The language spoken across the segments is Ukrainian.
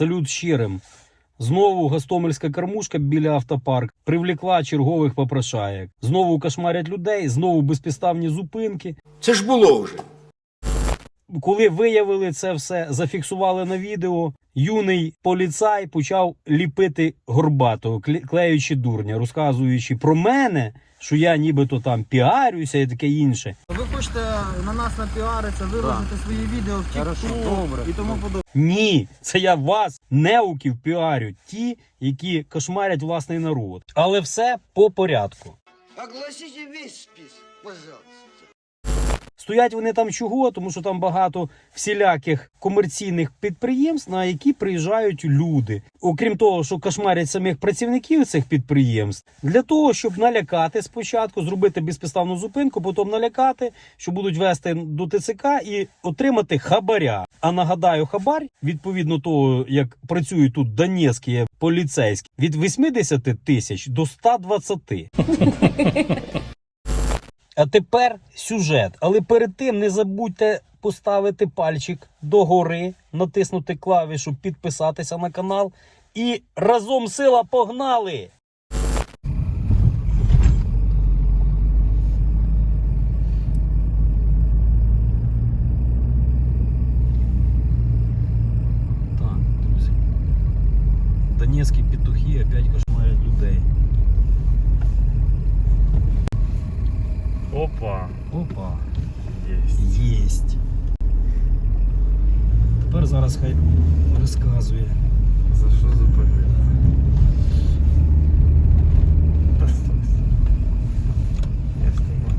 Салют щирим. Знову гастомельська кормушка біля автопарк привлекла чергових попрошаєк. Знову кошмарять людей, знову безпідставні зупинки. Це ж було вже. Коли виявили це все, зафіксували на відео, юний поліцай почав ліпити горбатого, кле- клеючи дурня, розказуючи про мене, що я нібито там піарюся і таке інше. Ви хочете на нас напіаритися, виложити свої відео в добре. і тому подобне. Ні, це я вас, неуків, піарю, ті, які кошмарять власний народ. Але все по порядку. Огласите весь список, пожалуйста. Стоять вони там чого? Тому що там багато всіляких комерційних підприємств, на які приїжджають люди. Окрім того, що кошмарять самих працівників цих підприємств, для того, щоб налякати спочатку, зробити безпідставну зупинку, потім налякати, що будуть вести до ТЦК і отримати хабаря. А нагадаю, хабар, відповідно того, як працюють тут донецькі поліцейські, від 80 тисяч до 120. А тепер сюжет. Але перед тим не забудьте поставити пальчик догори, натиснути клавішу, підписатися на канал. І разом сила погнали! Так, друзі. Донецькі петухи опять кошмарять людей. Опа, Опа. есть. Єсть. Тепер зараз хай розказує. За що зупинили? Та стой. Я знімаю.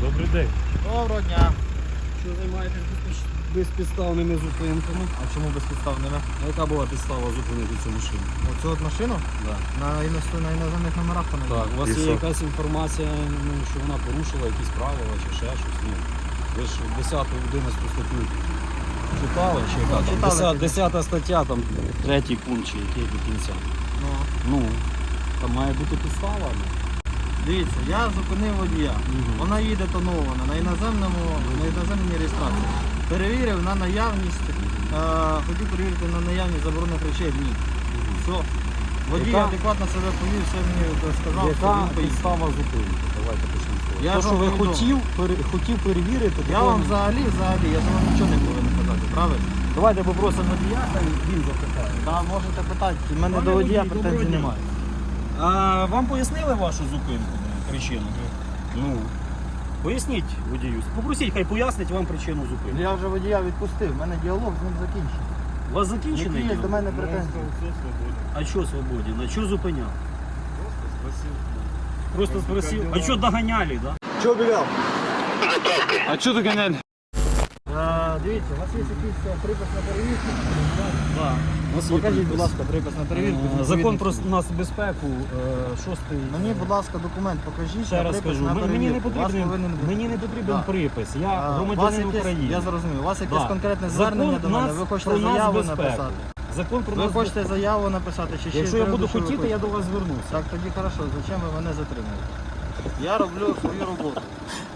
Добрий день. Доброго дня. Що займаєтесь безпідставними зупинками? А чому безпідставними? А яка була підстава зупинити цю машину? Оцю от машину Да. на, на іноземних номерах вона Так, у вас І є що? якась інформація, ну, що вона порушила якісь правила чи ще щось. Ну, ви ж 10 11 статтю читали, чи яка там? читали. 10, 10 стаття, там третій пункт чи який до кінця. Ну, Ну, там має бути підстава. ну. дивіться, я зупинив водія. Мгм. Вона їде тонована на іноземному, на іноземній реєстрації. Перевірив на наявність, е, хотів перевірити на наявність заборонених речей в ній. Все. Водій Яка- адекватно себе повів, все мені сказав, що він поїхав. підстава зупинки? Давайте почнемо. з того. Я То, ж що вам ви повідомив. хотів, пере- хотів перевірити, Я такого вам не- взагалі, взагалі, я ж вам нічого не повинен казати, правильно? Давайте попросимо водія, хай він запитає. Та можете питати, в мене Пане до водія водій, претензій доброго дня. немає. А вам пояснили вашу зупинку, причину? Ну. Поясніть водію. Попросіть, хай пояснить вам причину зупинки. Я вже водія відпустив, в мене діалог з ним закінчений. У вас закінчений? Які є до мене претензії? А що свободі? На що зупиняв? Спросил. Просто спросив. А що доганяли, да? Чого біляв? А чого доганяли? Дивіться, у вас є якийсь е, припис на перевірку? Да. У нас є Покажіть, припис. будь ласка, припис на перевірку. Е, Закон про нас безпеку, е, шостий. Мені, будь ласка, документ покажіть. Ще на раз припис кажу, на ми- мені не перевірку. У вас потрібен, повинен бути. мені не потрібен Да. припис. Я А, у вас громадянин якесь- України. Я зрозумів. У вас якесь Да. конкретне Закон звернення до мене. нас- Ви хочете про нас заяву безпеку. написати. Закон про Ви нас хочете безпеку. заяву написати чи ще Якщо я буду що ви хотіти, я хочете? до вас звернуся. Так тоді хорошо, зачем ви мене затримуєте? Я роблю свою роботу.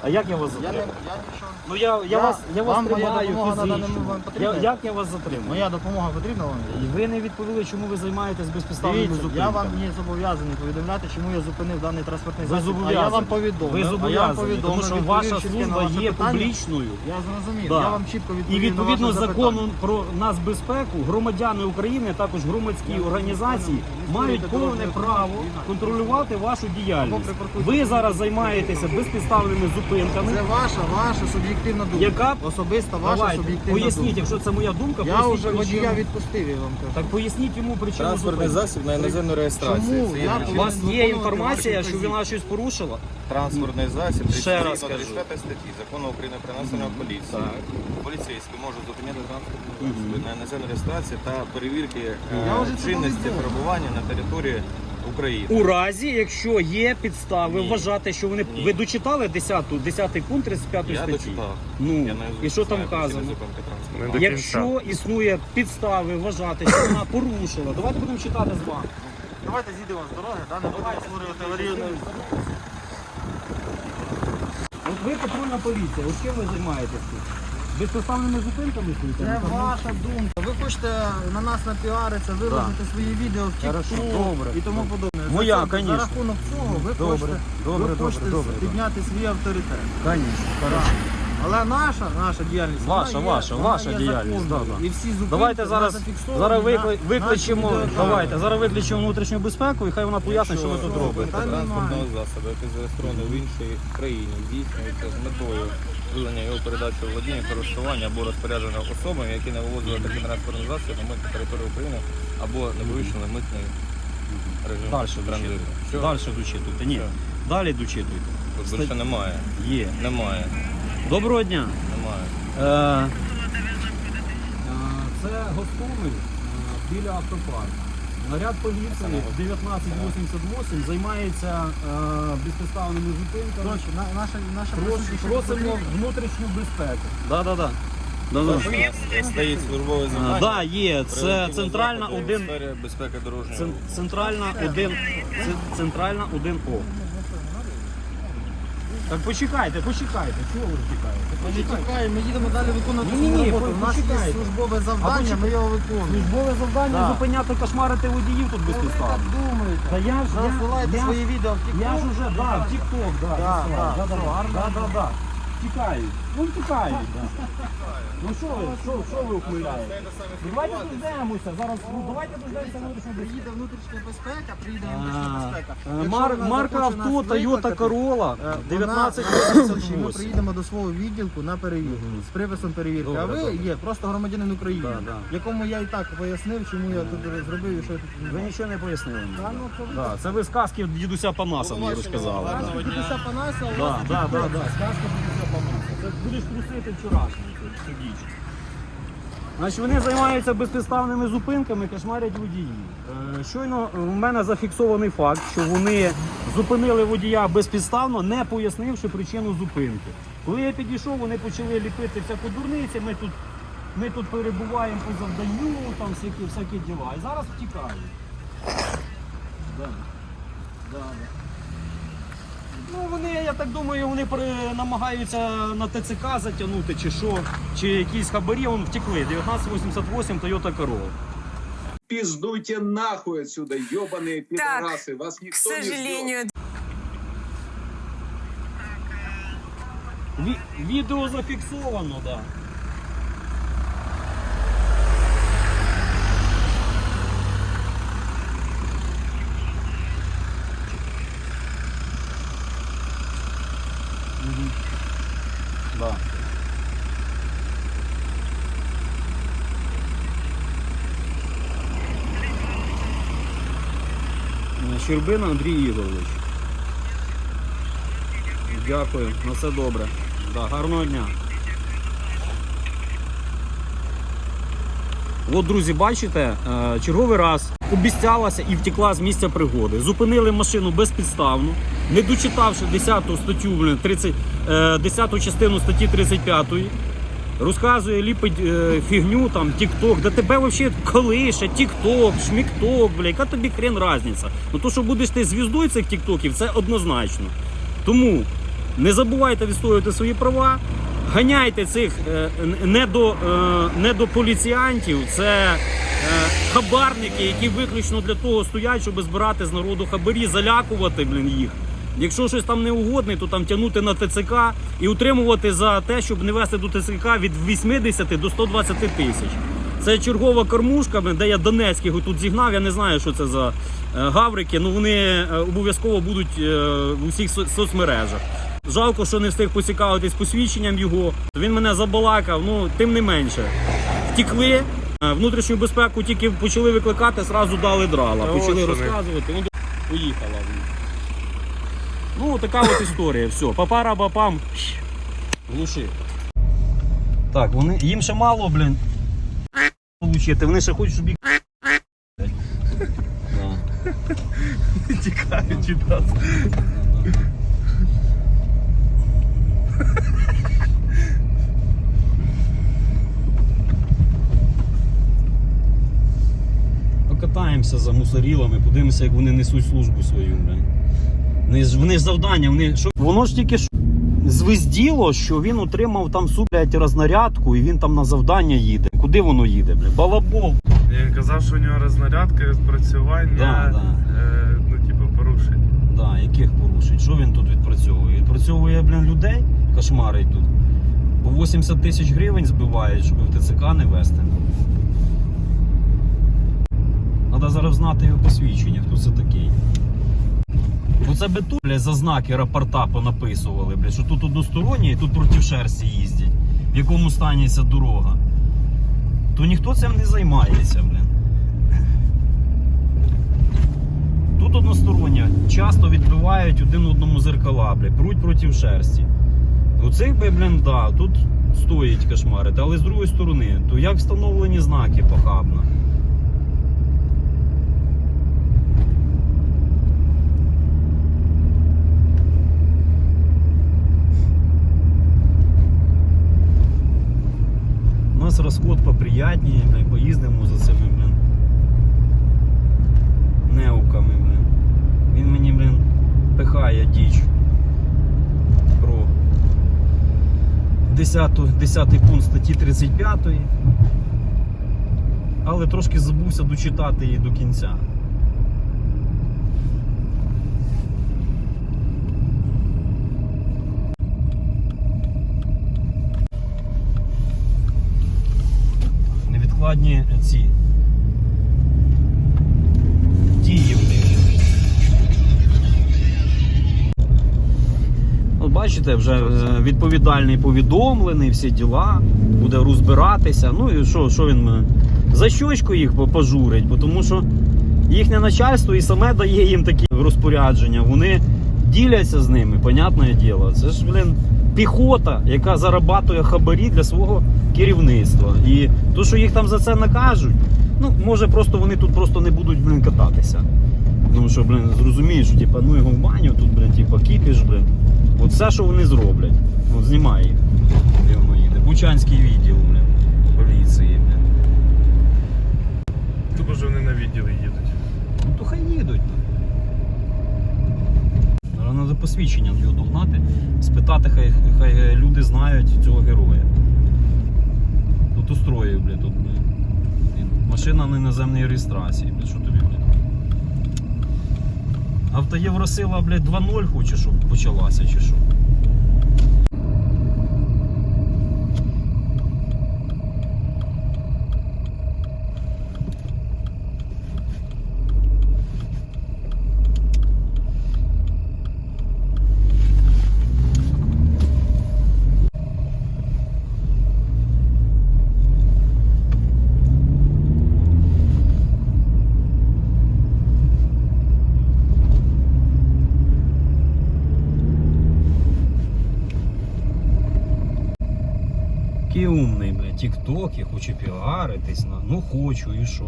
А як я вас Я, не, я нічого Ну я, я, Я- вас, я вас тримаю фізично. Я, як я вас затримую? Моя допомога потрібна вам? І ви не відповіли, чому ви займаєтесь безпідставними Дивіться, зупинками. я вам не зобов'язаний повідомляти, чому я зупинив даний транспортний Ви засіб. А я вам повідомив. Ви а я вам зобов'язані, повідомив, тому що відповів ваша чітко на служба ваше є питання. публічною. Я зрозумів. Да. Я вам чітко І відповів відповідно на закону запитання. про нацбезпеку громадяни України, також громадські організації мають повне право контролювати вашу діяльність. Ви зараз займаєтеся безпідставними зупинками. Це ваша, ваша суб'єктивна думка. Яка Особиста ваша Давайте, суб'єктивна поясніть, думка. якщо це моя думка, Я поясніть вже причину. водія відпустив, я вам кажу. Так поясніть йому причину Транспортний зупинки. засіб на іноземну реєстрацію. Чому? Це є Я У причина. вас є інформація, що вона щось порушила? Транспортний засіб Ще раз кажу. 35 статті Закону України про національну поліцію. Поліцейські можуть зупиняти транспортні засоби на іноземну реєстрацію та перевірки е, Я вже це чинності повідомив. перебування на території України. У разі, якщо є підстави Ні. вважати, що вони Ні. ви дочитали 10, 10 пункт 35 Я статті. дочитав. Ну Я не і що там знаю вказано? Не до Якщо існує підстави вважати, що вона порушила, давайте будемо читати з вами. Давайте зійдемо з дороги, да, не будемо створювати аварійну. От ви патрульна поліція, от чим ви займаєтесь тут? Безпідставними зупинками стоїте? Це Ну, ваша думка. Ви хочете на нас напіаритися, виложити свої відео в Хорошо, добре. і тому подобне. За Моя, це- За рахунок цього ви Добре, хочете, добре, ви добре, хочете добре, добре. підняти свій авторитет. Конечно. Але наша, наша діяльність, Ваша, вона є, ваша, вона ваша є діяльність, законною. да, да. І всі зупинки Давайте зараз, зафіксовані зараз на викли- нашій відеокамері. давайте, зараз виключимо внутрішню безпеку і хай вона пояснить, що ви тут Якщо- робите. Транспортного засобу, який зареєстрований в іншій країні, здійснюється з метою виявлення його передачі у володіння, користування або розпорядження особами, які не вивозили такий транспортний засіб на митну територію України або не вивищили митний режим Дальше транзиту. Що? Дальше дочитуйте. Ні. Що? Далі дочитуйте. Тут більше немає. Є. Немає. Доброго дня. Немає. Е, Це Гостомель е, біля автопарку. Наряд поліції 1988 займається е, безпідставними зупинками. Коротше, на- наша, наша Прос- позиція, Просимо внутрішню безпеку. Да, да, да. Да, да. Стоїть службове А, завдання. да, є. Це Превентивні центральна заходи в 1 сфері безпеки дорожнього. Центральна 1 центральна 1 О. Так почекайте, почекайте. Чого ви чекаєте? Ми не тікаємо, ми їдемо далі виконувати Ні, ні, свою ні, роботу. У нас є почекайте. службове завдання, ми його виконуємо. Службове завдання Да. зупиняти кошмарити водіїв тут Ви так безпідставно. думаєте? Та я ж Засилайте я, свої відео в я ж уже, да, в TikTok, да, Да, да, да, да, да, да, да, да, да. Тікають. Ну тікають, да. Ну що ви, що, що ви ухмиляєте? Ну, Давайте дождемося, зараз, ну давайте дождемося внутрішнього безпеки. Приїде внутрішня безпека, приїде внутрішня безпека. е, Якщо мар- вона Марка захоче нас авто Toyota викликати, Corolla е, вона- 1988. Ми приїдемо до свого відділку на перевірку з приписом перевірки. а ви добре. є просто громадянин України, Да, да. якому я і так пояснив, чому я тут зробив і що я тут Ви нічого не пояснили. мені. Ну, це ви- Да, це ви сказки дідуся Панаса мені розказали. да. Дідуся Панаса, у Да, вас да, да, да, сказка Панаса. Будеш трусити вчорашній цю. Значить, вони займаються безпідставними зупинками, кошмарять водіїв. Е, Щойно в мене зафіксований факт, що вони зупинили водія безпідставно, не пояснивши причину зупинки. Коли я підійшов, вони почали ліпити всяку дурниці. Ми тут, ми тут перебуваємо по завданню, там всякі, всякі діла. І зараз втікають. Да. Да, да. Ну, вони, я так думаю, вони при- намагаються на ТЦК затягнути чи що, чи якісь хабарі, вон втекли. 1988 Toyota Corolla. Піздуйте нахуй отсюда, йобані підараси. Вас К никто не ждет. сожалению, Ві- відео зафіксовано, так. Да. Мгм. Да. Е, Щербина Андрій Ігорович. Дякую, на все добре. Да, гарного дня. От, друзі, бачите, е, черговий раз обіцялася і втекла з місця пригоди. Зупинили машину безпідставно, не дочитавши 10 статтю, 30, е, 10 частину статті 35. Розказує, ліпить е, фігню, там, тік-ток, да тебе взагалі колише, тік-ток, шмік-ток, бля, яка тобі хрен разниця? Ну то, що будеш ти звіздою цих тік-токів, це однозначно. Тому не забувайте відстоювати свої права, ганяйте цих е, не до, е, не до поліціянтів, це е, хабарники, які виключно для того стоять, щоб збирати з народу хабарі, залякувати блін, їх. Якщо щось там не угодне, то там тягнути на ТЦК і утримувати за те, щоб не вести до ТЦК від 80 до 120 тисяч. Це чергова кормушка, де я Донецьких тут зігнав. Я не знаю, що це за е, гаврики. Ну вони е, обов'язково будуть е, у всіх соцмережах. Жалко, що не встиг поцікавитись посвідченням його. Він мене забалакав. Ну тим не менше, втікли. Внутрішню безпеку тільки почали викликати, зразу дали драла. Почали розказувати. Ну, поїхала. Ну, така от історія. Все. Папара бапам. Глуши. Так, вони їм ще мало, блін. Получити. Вони ще хочуть. Да. Тікають від нас. Покатаємося за мусорілами, подивимося, як вони несуть службу свою. Бля. Вони ж, вони ж завдання, вони. Що? Воно ж тільки що звезділо, що він отримав там су, блядь, рознарядку і він там на завдання їде. Куди воно їде, бля? Балабол. Він казав, що у нього рознарядка, відпрацювання, Да, да. Е, ну, типу, порушень. Да, яких порушень? Що він тут відпрацьовує? Відпрацьовує, блін, людей, кошмарить тут. По 80 тисяч гривень збивають, щоб в ТЦК не вести. Треба зараз знати його посвідчення, хто це такий. Бо це тут, блядь, за знаки рапорта понаписували, блядь, що тут односторонні і тут проти шерсті їздять. В якому стані ця дорога. То ніхто цим не займається, блін. Тут одностороння. Часто відбивають один одному зеркала, блядь, пруть проти шерсті. Оцих би, блін, да, тут стоїть кошмарити, але з другої сторони, то як встановлені знаки похабно. У поприятнее, та й поїздимо за цими, блін. Неуками, блін. Він мені, блін, пихає діч про 10, 10 пункт статті 35. Але трошки забувся дочитати її до кінця. Невідкладні ці дії в них. От бачите, вже е, відповідальний повідомлений, всі діла, буде розбиратися. Ну і що, що він е, за щочку їх по- пожурить, бо тому що їхнє начальство і саме дає їм такі розпорядження. Вони діляться з ними, понятне діло. Це ж, блін, піхота, яка зарабатує хабарі для свого керівництва. І то, що їх там за це накажуть, ну може просто вони тут просто не будуть блін, кататися. Тому що, блін, зрозумієш, що типа, ну його в баню, тут, блін, типа, кіпіш, блін. От все, що вони зроблять. От знімає їх. Де воно їде. Бучанський відділ, блін, поліції, блін. Тупо ж вони на відділи їдуть. Ну то хай їдуть. Треба посвідчення його догнати, спитати, хай, хай люди знають цього героя. Тут устроїв, блядь, тут, блядь. Машина на іноземній реєстрації, блядь, що тобі, блядь? Автоєвросила, блядь, 2.0 хоче, щоб почалася, чи що? Який умний, блядь, тік-ток, хочу піаритись, ну хочу і що.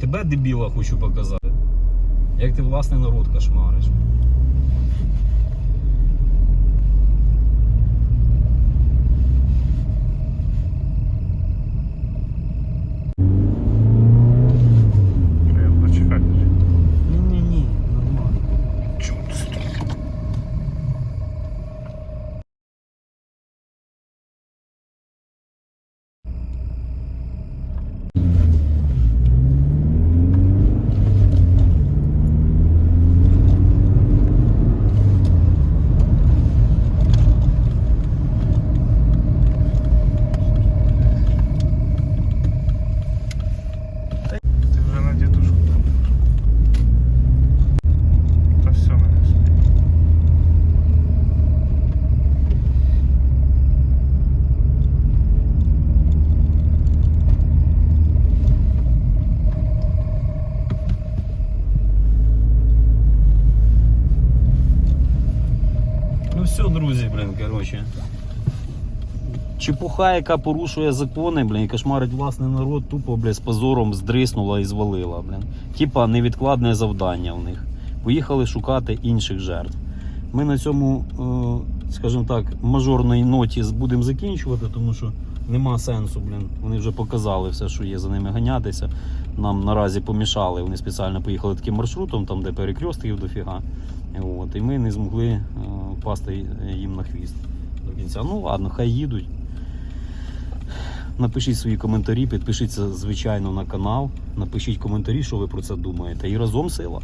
Тебе дебіла хочу показати. Як ти власний народ кошмариш. Я почекати. Ні-ні-ні, нормально. Чому ти стоїш? Ти вже на дідушку. Та все мене спить. Ну все, друзі, блин, короче. чепуха, яка порушує закони, блін, і кошмарить власний народ, тупо, блін, з позором здриснула і звалила, блін. Типа невідкладне завдання в них. Поїхали шукати інших жертв. Ми на цьому, е, скажімо так, мажорній ноті будемо закінчувати, тому що нема сенсу, блін. Вони вже показали все, що є за ними ганятися. Нам наразі помішали. Вони спеціально поїхали таким маршрутом, там де перекрестків дофіга. От, і ми не змогли е, пасти їм на хвіст до кінця. Ну ладно, хай їдуть. Напишіть свої коментарі, підпишіться, звичайно, на канал. Напишіть коментарі, що ви про це думаєте. І разом сила.